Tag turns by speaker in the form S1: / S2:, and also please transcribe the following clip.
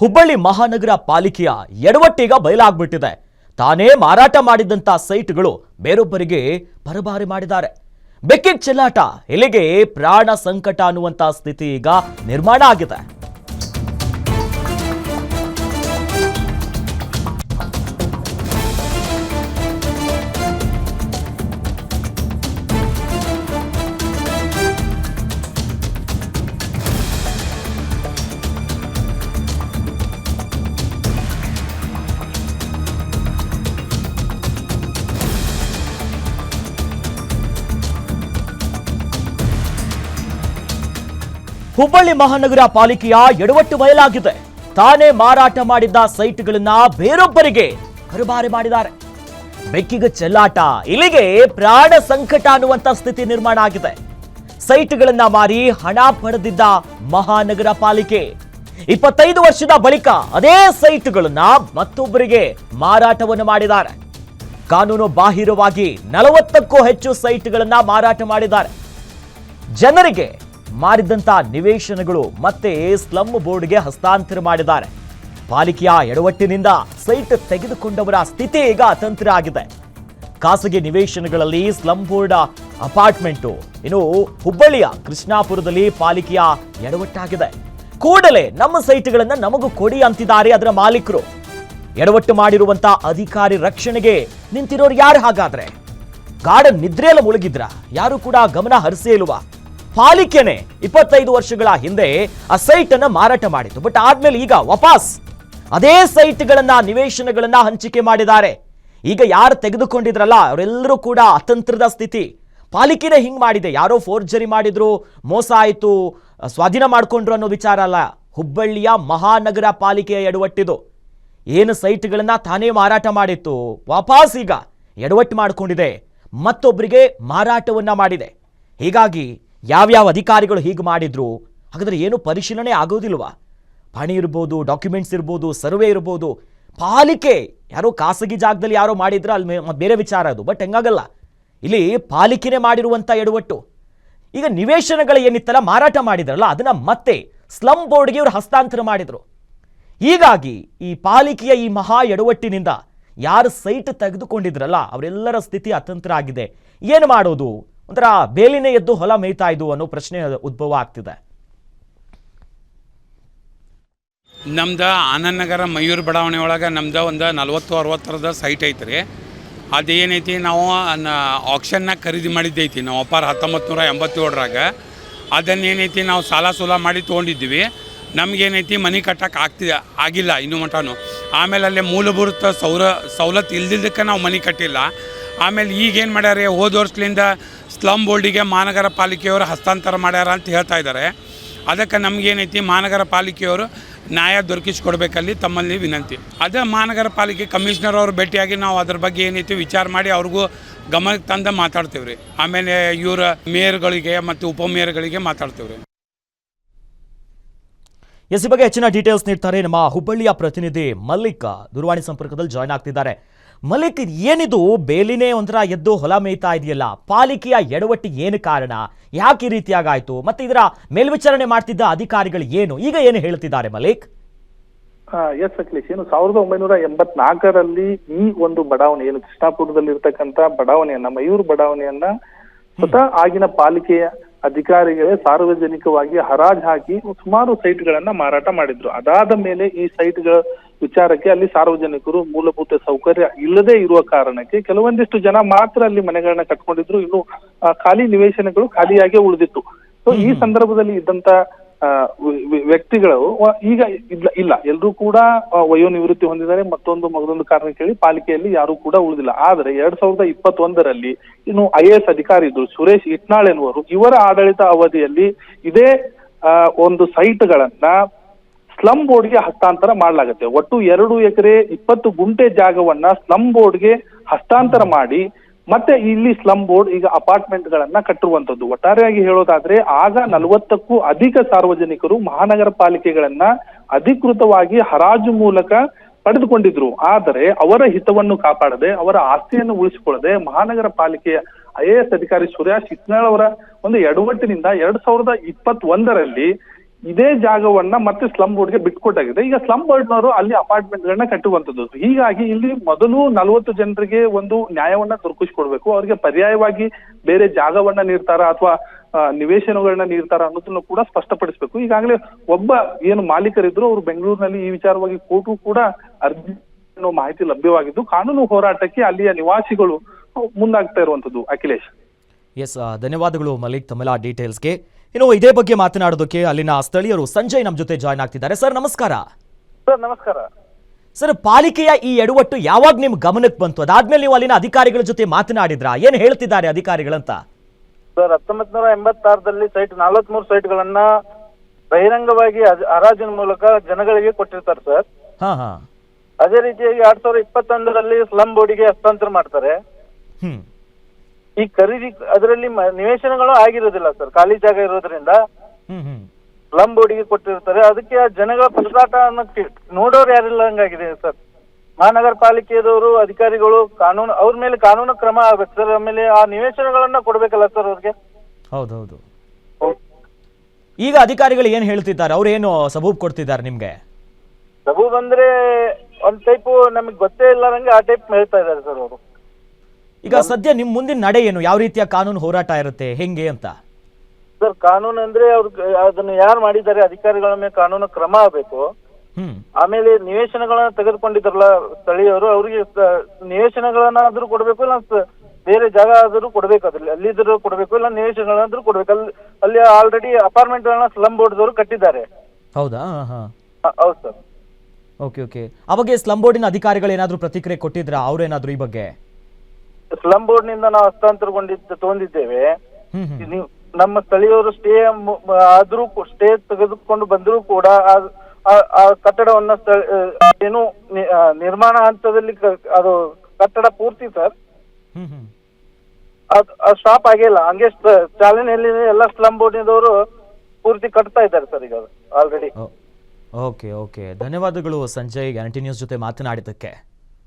S1: ಹುಬ್ಬಳ್ಳಿ ಮಹಾನಗರ ಪಾಲಿಕೆಯ ಎಡವಟ್ಟೀಗ ಬಯಲಾಗ್ಬಿಟ್ಟಿದೆ. ತಾನೇ ಮಾರಾಟ ಮಾಡಿದಂತ ಸೈಟ್ಗಳು ಬೇರೊಬ್ಬರಿಗೆ ಪರಬಾರಿ ಮಾಡಿದ್ದಾರೆ. ಬೆಕ್ಕಿನ ಚೆಲ್ಲಾಟ ಇಲ್ಲಿಗೆ ಪ್ರಾಣ ಸಂಕಟ ಅನ್ನುವಂತ ಸ್ಥಿತಿ ಈಗ ನಿರ್ಮಾಣ ಆಗಿದೆ. ಹುಬ್ಬಳ್ಳಿ ಮಹಾನಗರ ಪಾಲಿಕೆಯ ಎಡವಟ್ಟು ಬಯಲಾಗಿದೆ. ತಾನೇ ಮಾರಾಟ ಮಾಡಿದ್ದ ಸೈಟ್ಗಳನ್ನ ಬೇರೊಬ್ಬರಿಗೆ ಕರುಬಾರಿ ಮಾಡಿದ್ದಾರೆ. ಬೆಕ್ಕಿಗೆ ಚೆಲ್ಲಾಟ, ಇಲ್ಲಿಗೆ ಪ್ರಾಣ ಸಂಕಟ ಅನ್ನುವಂತ ಸ್ಥಿತಿ ನಿರ್ಮಾಣ ಆಗಿದೆ. ಸೈಟ್ಗಳನ್ನ ಮಾರಿ ಹಣ ಪಡೆದಿದ್ದ ಮಹಾನಗರ ಪಾಲಿಕೆ. ಇಪ್ಪತ್ತೈದು ವರ್ಷದ ಬಳಿಕ ಅದೇ ಸೈಟ್ಗಳನ್ನ ಮತ್ತೊಬ್ಬರಿಗೆ ಮಾರಾಟವನ್ನು ಮಾಡಿದ್ದಾರೆ. ಕಾನೂನು ಬಾಹಿರವಾಗಿ ನಲವತ್ತಕ್ಕೂ ಹೆಚ್ಚು ಸೈಟ್ಗಳನ್ನ ಮಾರಾಟ ಮಾಡಿದ್ದಾರೆ. ಜನರಿಗೆ ಮಾರಿದಂತ ನಿವೇಶನಗಳು ಮತ್ತೆ ಸ್ಲಮ್ ಬೋರ್ಡ್ಗೆ ಹಸ್ತಾಂತರ ಮಾಡಿದ್ದಾರೆ. ಪಾಲಿಕೆಯ ಎಡವಟ್ಟಿನಿಂದ ಸೈಟ್ ತೆಗೆದುಕೊಂಡವರ ಸ್ಥಿತಿ ಈಗ ಅತಂತ್ರ ಆಗಿದೆ. ಖಾಸಗಿ ನಿವೇಶನಗಳಲ್ಲಿ ಸ್ಲಮ್ ಬೋರ್ಡ್ ಅಪಾರ್ಟ್ಮೆಂಟು, ಇನ್ನು ಹುಬ್ಬಳ್ಳಿಯ ಕೃಷ್ಣಾಪುರದಲ್ಲಿ ಪಾಲಿಕೆಯ ಎಡವಟ್ಟಾಗಿದೆ. ಕೂಡಲೇ ನಮ್ಮ ಸೈಟ್ಗಳನ್ನ ನಮಗೂ ಕೊಡಿ ಅಂತಿದ್ದಾರೆ ಅದರ ಮಾಲೀಕರು. ಎಡವಟ್ಟು ಮಾಡಿರುವಂತ ಅಧಿಕಾರಿ ರಕ್ಷಣೆಗೆ ನಿಂತಿರೋರು ಯಾರು ಹಾಗಾದ್ರೆ? ಗಾರ್ಡನ್ ನಿದ್ರೆಯಲ್ಲ ಮುಳುಗಿದ್ರ? ಯಾರು ಕೂಡ ಗಮನ ಹರಿಸೇ ಇಲ್ವಾ? ಪಾಲಿಕೆನೆ ಇಪ್ಪತ್ತೈದು ವರ್ಷಗಳ ಹಿಂದೆ ಆ ಸೈಟ್ ಅನ್ನ ಮಾರಾಟ ಮಾಡಿತ್ತು ಬಟ್ ಆದ್ಮೇಲೆ ಈಗ ವಾಪಸ್ ಅದೇ ಸೈಟ್ಗಳನ್ನ, ನಿವೇಶನಗಳನ್ನ ಹಂಚಿಕೆ ಮಾಡಿದ್ದಾರೆ. ಈಗ ಯಾರು ತೆಗೆದುಕೊಂಡಿದ್ರಲ್ಲ ಅವರೆಲ್ಲರೂ ಕೂಡ ಅತಂತ್ರದ ಸ್ಥಿತಿ. ಪಾಲಿಕೆನೇ ಹಿಂಗ್ ಮಾಡಿದೆ. ಯಾರೋ ಫೋರ್ಜರಿ ಮಾಡಿದ್ರು, ಮೋಸ ಆಯಿತು, ಸ್ವಾಧೀನ ಮಾಡ್ಕೊಂಡ್ರು ಅನ್ನೋ ವಿಚಾರ ಅಲ್ಲ. ಹುಬ್ಬಳ್ಳಿಯ ಮಹಾನಗರ ಪಾಲಿಕೆಯ ಎಡವಟ್ಟಿದು ಏನು ಸೈಟ್ಗಳನ್ನ ತಾನೇ ಮಾರಾಟ ಮಾಡಿತ್ತು, ವಾಪಸ್ ಈಗ ಎಡವಟ್ಟು ಮಾಡಿಕೊಂಡಿದೆ. ಮತ್ತೊಬ್ಬರಿಗೆ ಮಾರಾಟವನ್ನ ಮಾಡಿದೆ. ಹೀಗಾಗಿ ಯಾವ್ಯಾವ ಅಧಿಕಾರಿಗಳು ಹೀಗೆ ಮಾಡಿದ್ರು, ಹಾಗಾದರೆ ಏನು ಪರಿಶೀಲನೆ ಆಗೋದಿಲ್ವಾ? ಪಣಿ ಇರ್ಬೋದು, ಡಾಕ್ಯುಮೆಂಟ್ಸ್ ಇರ್ಬೋದು, ಸರ್ವೆ ಇರ್ಬೋದು, ಪಾಲಿಕೆ. ಯಾರೋ ಖಾಸಗಿ ಜಾಗದಲ್ಲಿ ಯಾರೋ ಮಾಡಿದ್ರೆ ಅಲ್ಲಿ ಬೇರೆ ವಿಚಾರ ಅದು, ಬಟ್ ಹೆಂಗಾಗಲ್ಲ ಇಲ್ಲಿ ಪಾಲಿಕೆನೇ ಮಾಡಿರುವಂಥ ಎಡವಟ್ಟು. ಈಗ ನಿವೇಶನಗಳು ಏನಿತ್ತಲ್ಲ, ಮಾರಾಟ ಮಾಡಿದ್ರಲ್ಲ, ಅದನ್ನು ಮತ್ತೆ ಸ್ಲಮ್ ಬೋರ್ಡ್ಗೆ ಇವರು ಹಸ್ತಾಂತರ ಮಾಡಿದರು. ಹೀಗಾಗಿ ಈ ಪಾಲಿಕೆಯ ಈ ಮಹಾ ಎಡವಟ್ಟಿನಿಂದ ಯಾರು ಸೈಟ್ ತೆಗೆದುಕೊಂಡಿದ್ರಲ್ಲ, ಅವರೆಲ್ಲರ ಸ್ಥಿತಿ ಅತಂತ್ರ ಆಗಿದೆ. ಏನು ಮಾಡೋದು? ಒಂಥರ ಬೇಲಿನೇ ಎದ್ದು ಹೊಲ ಮೇಯ್ತಾ ಇದ್ದು ಅನ್ನೋ ಪ್ರಶ್ನೆ ಉದ್ಭವ ಆಗ್ತಿದೆ.
S2: ನಮ್ದು ಆನಂದನಗರ ಮಯೂರ್ ಬಡಾವಣೆ ಒಳಗೆ ನಮ್ದು ಒಂದು ನಲ್ವತ್ತು ಅರವತ್ತರದ ಸೈಟ್ ಐತ್ರಿ. ಅದೇನೈತಿ ನಾವು ಆಕ್ಷನ್ನಾಗ ಖರೀದಿ ಮಾಡಿದ್ದೈತಿ, ನಾವು ಅಪಾರ ಹತ್ತೊಂಬತ್ತು ನೂರ ಎಂಬತ್ತೇಳರಾಗ ಅದನ್ನೇನೈತಿ ನಾವು ಸಾಲ ಸೂಲ ಮಾಡಿ ತೊಗೊಂಡಿದ್ವಿ ನಮಗೇನೈತಿ, ಮನೆ ಕಟ್ಟಕ್ಕೆ ಆಗ್ತಿ, ಆಗಿಲ್ಲ ಇನ್ನು ಮಟನು ಆಮೇಲೆ ಅಲ್ಲಿ ಮೂಲಭೂತ ಸೌರ, ಸವಲತ್ತು ಇಲ್ದಿದ್ದಕ್ಕೆ ನಾವು ಮನೆ ಕಟ್ಟಿಲ್ಲ. ಆಮೇಲೆ ಈಗೇನು ಮಾಡ್ಯಾರ, ಹೋದ ವರ್ಷದಿಂದ ಸ್ಲಮ್ ಬೋರ್ಡಿಗೆ ಮಹಾನಗರ ಪಾಲಿಕೆಯವರು ಹಸ್ತಾಂತರ ಮಾಡ್ಯಾರ ಅಂತ ಹೇಳ್ತಾ ಇದ್ದಾರೆ. ಅದಕ್ಕೆ ನಮಗೇನೈತಿ ಮಹಾನಗರ ಪಾಲಿಕೆಯವರು ನ್ಯಾಯ ದೊರಕಿಸ್ಕೊಡ್ಬೇಕಲ್ಲಿ ತಮ್ಮಲ್ಲಿ ವಿನಂತಿ. ಅದೇ ಮಹಾನಗರ ಪಾಲಿಕೆ ಕಮಿಷನರ್ ಅವರು ಭೇಟಿಯಾಗಿ ನಾವು ಅದ್ರ ಬಗ್ಗೆ ಏನೈತಿ ವಿಚಾರ ಮಾಡಿ ಅವ್ರಿಗೂ ಗಮನಕ್ಕೆ ತಂದ ಮಾತಾಡ್ತೀವಿ ರೀ ಆಮೇಲೆ ಇವರ ಮೇಯರ್ಗಳಿಗೆ ಮತ್ತು ಉಪಮೇಯರ್ಗಳಿಗೆ ಮಾತಾಡ್ತೀವಿ ರೀ
S1: ಎಸ್ ಬಗ್ಗೆ ಹೆಚ್ಚಿನ ಡೀಟೇಲ್ಸ್ ನೀಡ್ತಾರೆ ನಮ್ಮ ಹುಬ್ಬಳ್ಳಿಯ ಪ್ರತಿನಿಧಿ ಮಲ್ಲಿಕ್ ದೂರವಾಣಿ ಸಂಪರ್ಕದಲ್ಲಿ ಜಾಯ್ನ್ ಆಗ್ತಿದ್ದಾರೆ. ಮಲ್ಲಿಕ್ ಇದ್ ಏನಿದು? ಬೇಲಿನೇ ಒಂಥರ ಎದ್ದು ಹೊಲ ಮೇಯ್ತಾ ಇದೆಯಲ್ಲ. ಪಾಲಿಕೆಯ ಎಡವಟ್ಟಿ ಏನು ಕಾರಣ? ಯಾಕೆ ಈ ರೀತಿಯಾಗಾಯ್ತು? ಮತ್ತೆ ಇದರ ಮೇಲ್ವಿಚಾರಣೆ ಮಾಡ್ತಿದ್ದ ಅಧಿಕಾರಿಗಳು ಏನು? ಈಗ ಏನು ಹೇಳ್ತಿದ್ದಾರೆ ಮಲಿಕ್?
S3: ಎಸ್ ಅಖಿಲೇಶ್. ಏನು ಸಾವಿರದ ಒಂಬೈನೂರ ಎಂಬತ್ನಾಲ್ಕರಲ್ಲಿ ಈ ಒಂದು ಬಡಾವಣೆ ಏನು ಕೃಷ್ಣಾಪುರದಲ್ಲಿ ಇರ್ತಕ್ಕಂತ ಬಡಾವಣೆಯನ್ನ ಮಯೂರ್ ಬಡಾವಣೆಯನ್ನ ಸ್ವತಃ ಆಗಿನ ಪಾಲಿಕೆಯ ಅಧಿಕಾರಿಗಳೇ ಸಾರ್ವಜನಿಕವಾಗಿ ಹರಾಜ್ ಹಾಕಿ ಸುಮಾರು ಸೈಟ್ಗಳನ್ನ ಮಾರಾಟ ಮಾಡಿದ್ರು. ಅದಾದ ಮೇಲೆ ಈ ಸೈಟ್ಗಳ ವಿಚಾರಕ್ಕೆ ಅಲ್ಲಿ ಸಾರ್ವಜನಿಕರು ಮೂಲಭೂತ ಸೌಕರ್ಯ ಇಲ್ಲದೆ ಇರುವ ಕಾರಣಕ್ಕೆ ಕೆಲವೊಂದಿಷ್ಟು ಜನ ಮಾತ್ರ ಅಲ್ಲಿ ಮನೆಗಳನ್ನ ಕಟ್ಕೊಂಡಿದ್ರು. ಇನ್ನು ಖಾಲಿ ನಿವೇಶನಗಳು ಖಾಲಿಯಾಗಿ ಉಳಿದಿತ್ತು. ಸೊ ಈ ಸಂದರ್ಭದಲ್ಲಿ ಇದ್ದಂತ ವ್ಯಕ್ತಿಗಳು ಈಗ ಇಲ್ಲ ಇಲ್ಲ. ಎಲ್ಲರೂ ಕೂಡ ವಯೋ ವಯೋನಿವೃತ್ತಿ ಹೊಂದಿದ್ದಾರೆ. ಮತ್ತೊಂದು ಮಗದೊಂದು ಕಾರಣ ಕೇಳಿ ಪಾಲಿಕೆಯಲ್ಲಿ ಯಾರು ಕೂಡ ಉಳಿದಿಲ್ಲ. ಆದ್ರೆ ಎರಡ್ ಸಾವಿರದ ಇಪ್ಪತ್ತೊಂದರಲ್ಲಿ ಇನ್ನು ಐ ಎ ಎಸ್ ಅಧಿಕಾರಿ ಇದ್ರು ಸುರೇಶ್ ಇಟ್ನಾಳ್ ಎನ್ನುವರು. ಇವರ ಆಡಳಿತ ಅವಧಿಯಲ್ಲಿ ಇದೇ ಆ, ಒಂದು ಸೈಟ್ಗಳನ್ನ ಸ್ಲಮ್ ಬೋರ್ಡ್ಗೆ ಹಸ್ತಾಂತರ ಮಾಡಲಾಗುತ್ತೆ. ಒಟ್ಟು ಎರಡು ಎಕರೆ, ಇಪ್ಪತ್ತು ಗುಂಟೆ ಜಾಗವನ್ನ ಸ್ಲಂ ಬೋರ್ಡ್ಗೆ ಹಸ್ತಾಂತರ ಮಾಡಿ, ಮತ್ತೆ ಇಲ್ಲಿ ಸ್ಲಂ ಬೋರ್ಡ್ ಈಗ ಅಪಾರ್ಟ್ಮೆಂಟ್ ಗಳನ್ನ ಕಟ್ಟಿರುವಂತದ್ದು ಒಟ್ಟಾರೆಯಾಗಿ ಹೇಳೋದಾದ್ರೆ, ಆಗ ನಲವತ್ತಕ್ಕೂ ಅಧಿಕ ಸಾರ್ವಜನಿಕರು ಮಹಾನಗರ ಪಾಲಿಕೆಗಳನ್ನ ಅಧಿಕೃತವಾಗಿ ಹರಾಜು ಮೂಲಕ ಪಡೆದುಕೊಂಡಿದ್ರು. ಆದರೆ ಅವರ ಹಿತವನ್ನು ಕಾಪಾಡದೆ, ಅವರ ಆಸ್ತಿಯನ್ನು ಉಳಿಸಿಕೊಳ್ಳದೆ ಮಹಾನಗರ ಪಾಲಿಕೆಯ ಐ ಎ ಎಸ್ ಅಧಿಕಾರಿ ಸುರೇಶ್ ಇಟ್ನಾಳ್ ಅವರ ಒಂದು ಎಡವಟ್ಟಿನಿಂದ ಎರಡ್ ಸಾವಿರದ ಇಪ್ಪತ್ತೊಂದರಲ್ಲಿ ಇದೇ ಜಾಗವನ್ನ ಮತ್ತೆ ಸ್ಲಂ ಬೋರ್ಡ್ಗೆ ಬಿಟ್ಕೊಟ್ಟಾಗಿದೆ. ಈಗ ಸ್ಲಂ ಬೋರ್ಡ್ನವರು ಅಲ್ಲಿ ಅಪಾರ್ಟ್ಮೆಂಟ್ ಗಳನ್ನ ಕಟ್ಟುವಂತದ್ದು ಹೀಗಾಗಿ ಇಲ್ಲಿ ಮೊದಲು ನಲವತ್ತು ಜನರಿಗೆ ಒಂದು ನ್ಯಾಯವನ್ನ ದೊರಕಿಸ್ಕೊಡ್ಬೇಕು. ಅವರಿಗೆ ಪರ್ಯಾಯವಾಗಿ ಬೇರೆ ಜಾಗವನ್ನ ನೀಡ್ತಾರ ಅಥವಾ ನಿವೇಶನಗಳನ್ನ ನೀಡ್ತಾರ ಅನ್ನೋದನ್ನು ಕೂಡ ಸ್ಪಷ್ಟಪಡಿಸಬೇಕು. ಈಗಾಗಲೇ ಒಬ್ಬ ಏನು ಮಾಲೀಕರಿದ್ರು ಅವರು ಬೆಂಗಳೂರಿನಲ್ಲಿ ಈ ವಿಚಾರವಾಗಿ ಕೋರ್ಟು ಕೂಡ ಅರ್ಜಿ ಅನ್ನೋ ಮಾಹಿತಿ ಲಭ್ಯವಾಗಿದ್ದು, ಕಾನೂನು ಹೋರಾಟಕ್ಕೆ ಅಲ್ಲಿಯ ನಿವಾಸಿಗಳು ಮುಂದಾಗ್ತಾ ಇರುವಂತದ್ದು ಅಖಿಲೇಶ್.
S1: ಎಸ್ ಧನ್ಯವಾದಗಳು ಮಲಿಕ್ ತಮಿಳಾ ಡೀಟೇಲ್ಸ್ಗೆ ಇನ್ನು ಇದೇ ಬಗ್ಗೆ ಮಾತನಾಡೋದಕ್ಕೆ ಅಲ್ಲಿನ ಸ್ಥಳೀಯರು ಸಂಜಯ್ ನಮ್ಮ ಜೊತೆ ಜಾಯ್ನ್ ಆಗ್ತಿದ್ದಾರೆ. ಸರ್ ನಮಸ್ಕಾರ.
S3: ಸರ್ ನಮಸ್ಕಾರ.
S1: ಸರ್ ಪಾಲಿಕೆಯ ಈ ಎಡವಟ್ಟು ಯಾವಾಗ ನಿಮ್ ಗಮನಕ್ಕೆ ಬಂತು? ಅದಾದ್ಮೇಲೆ ನೀವು ಅಲ್ಲಿನ ಅಧಿಕಾರಿಗಳ ಜೊತೆ ಮಾತನಾಡಿದ್ರಾ? ಏನ್ ಹೇಳ್ತಿದ್ದಾರೆ ಅಧಿಕಾರಿಗಳಂತ?
S4: ಸರ್ ಹತ್ತೊಂಬತ್ ನೂರ ಎಂಬತ್ತಾರದಲ್ಲಿ ಸೈಟ್ ನಲವತ್ಮೂರು ಸೈಟ್ಗಳನ್ನ ಬಹಿರಂಗವಾಗಿ ಹರಾಜಿನ ಮೂಲಕ ಜನಗಳಿಗೆ ಕೊಟ್ಟಿರ್ತಾರೆ ಸರ್.
S1: ಹಾ ಹಾ.
S4: ಅದೇ ರೀತಿಯಾಗಿ ಎರಡ್ ಸಾವಿರದ ಇಪ್ಪತ್ತೊಂದರಲ್ಲಿ ಸ್ಲಂ ಬೋರ್ಡಿಗೆ ಹಸ್ತಾಂತರ ಮಾಡ್ತಾರೆ.
S1: ಹ್ಮ್.
S4: ಈ ಖರೀದಿ ಅದರಲ್ಲಿ ನಿವೇಶನಗಳು ಆಗಿರೋದಿಲ್ಲ ಸರ್ ಖಾಲಿ ಜಾಗ ಇರೋದ್ರಿಂದ.
S1: ಹ್ಮ್
S4: ಹುಡುಗಿ ಕೊಟ್ಟಿರ್ತಾರೆ ಅದಕ್ಕೆ ಆ ಜನಗಳ ಪರದಾಟ ಅನ್ನೋಕ್ಕೆ ನೋಡೋರು ಯಾರಿಲ್ಲ ಹಂಗಾಗಿದೆ ಸರ್. ಮಹಾನಗರ ಪಾಲಿಕೆದವರು ಅಧಿಕಾರಿಗಳು ಕಾನೂನು ಅವ್ರ ಮೇಲೆ ಕಾನೂನು ಕ್ರಮ ಆಗ್ಬೇಕು ಸರ್ ಆಮೇಲೆ ಆ ನಿವೇಶನಗಳನ್ನ ಕೊಡ್ಬೇಕಲ್ಲ ಸರ್ ಅವ್ರಿಗೆ.
S1: ಹೌದೌದು. ಈಗ ಅಧಿಕಾರಿಗಳು ಏನ್ ಹೇಳ್ತಿದ್ದಾರೆ? ಅವ್ರು ಏನು ಸಬೂಬ್ ಕೊಡ್ತಿದ್ದಾರೆ ನಿಮ್ಗೆ?
S4: ಸಬೂಬ್ ಬಂದ್ರೆ ಒಂದ್ ಟೈಪ್ ನಮಗ್ ಗೊತ್ತೇ ಇಲ್ಲಾರಂಗೆ ಆ ಟೈಪ್ ಹೇಳ್ತಾ ಇದ್ದಾರೆ ಸರ್ ಅವರು.
S1: ಈಗ ಸದ್ಯ ನಿಮ್ ಮುಂದಿನ ನಡೆ ಏನು? ಯಾವ ರೀತಿಯ ಕಾನೂನು ಹೋರಾಟ ಇರುತ್ತೆ? ಹೆಂಗೆ ಅಂತ?
S4: ಸರ್ ಕಾನೂನು ಅಂದ್ರೆ ಅವ್ರ ಅದನ್ನ ಯಾರು ಮಾಡಿದ್ದಾರೆ ಅಧಿಕಾರಿಗಳ ಮೇಲೆ ಕಾನೂನು ಕ್ರಮ ಆಗಬೇಕು.
S1: ಹ್ಮ್.
S4: ಆಮೇಲೆ ನಿವೇಶನಗಳನ್ನ ತೆಗೆದುಕೊಂಡಿದ್ರಲ್ಲ ಸ್ಥಳೀಯರು ಅವರಿಗೆ ನಿವೇಶನಗಳನ್ನಾದ್ರೂ ಕೊಡ್ಬೇಕು ಇಲ್ಲ ಬೇರೆ ಜಾಗ ಆದ್ರೂ ಕೊಡ್ಬೇಕು ಅದ್ರಲ್ಲಿ. ಅಲ್ಲಿದ್ರು ಕೊಡ್ಬೇಕು ಇಲ್ಲ ನಿವೇಶನಗಳನ್ನಾದ್ರೂ ಕೊಡ್ಬೇಕು. ಅಲ್ಲಿ ಅಲ್ಲಿ ಆಲ್ರೆಡಿ ಅಪಾರ್ಟ್ಮೆಂಟ್ ಗಳನ್ನ ಸ್ಲಮ್ ಬೋರ್ಡ್ದವರು ಕಟ್ಟಿದ್ದಾರೆ.
S1: ಹೌದಾ?
S4: ಹೌದು ಸರ್.
S1: Okay okay. ಆ ಬಗ್ಗೆ ಸ್ಲಂ ಬೋರ್ಡಿನ ಅಧಿಕಾರಿಗಳು ಏನಾದ್ರು ಪ್ರತಿಕ್ರಿಯೆ ಕೊಟ್ಟಿದ್ರಾ? ಅವ್ರೇನಾದ್ರು ಈ ಬಗ್ಗೆ?
S4: ಸ್ಲಮ್ ಬೋರ್ಡ್ನಿಂದ ನಾವು ಹಸ್ತಾಂತರಗೊಂಡಿದ್ದ ತಗೊಂಡಿದ್ದೇವೆ.
S1: ಹ್ಮ್ ಹ್ಮ್.
S4: ನೀವು ನಮ್ಮ ಸ್ಥಳೀಯರು ಸ್ಟೇ ಆದ್ರೂ ಸ್ಟೇ ತೆಗೆದುಕೊಂಡು ಬಂದರೂ ಕೂಡ ಆ- ಆ- ಆ ಕಟ್ಟಡವನ್ನ ಆ, ಏನು ನಿ- ಆ, ನಿರ್ಮಾಣ ಹಂತದಲ್ಲಿ ಕ- ಅದು ಕಟ್ಟಡ ಪೂರ್ತಿ ಸರ್.
S1: ಹ್ಮ್ ಹ್ಮ್.
S4: ಅದು ಸ್ಟಾಪ್ ಆಗಿಲ್ಲ. ಹಂಗೆ ಸ- ಚಾಲನೆಯಲ್ಲಿ ಎಲ್ಲ ಸ್ಲಂ ಬೋರ್ಡಿನವರು ಪೂರ್ತಿ ಕಟ್ತಾ ಇದ್ದಾರೆ ಸರ್ ಈಗ ಆಲ್ರೆಡಿ
S1: ಓಕೆ ಓಕೆ. ಧನ್ಯವಾದಗಳು ಸಂಜಯ್ ಗ್ಯಾರಂಟಿ ನ್ಯೂಸ್ ಜೊತೆ ಮಾತನಾಡಿದ್ದಕ್ಕೆ.